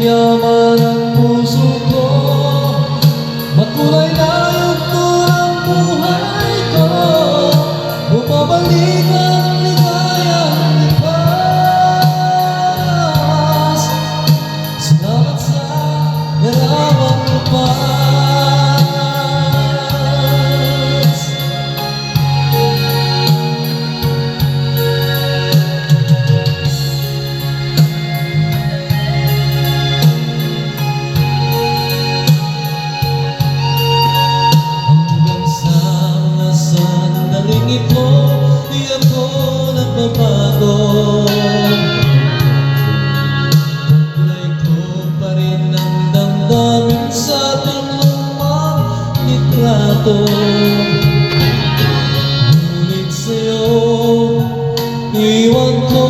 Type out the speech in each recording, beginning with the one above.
yaman ang puso ko. Makulay na yugto ang buhay ko. Bumabalik ang ligayang lipas. Salamat sa larawang lupas litrato Ngunit sa'yo, iwan ko.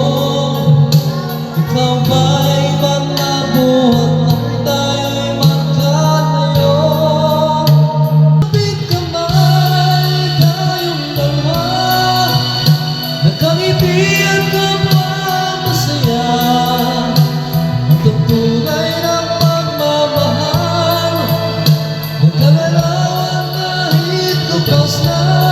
Ikaw ba'y ibang nabuhat at tayo'y magkalayo Kapit kamay tayong dalawa Nakangiti does not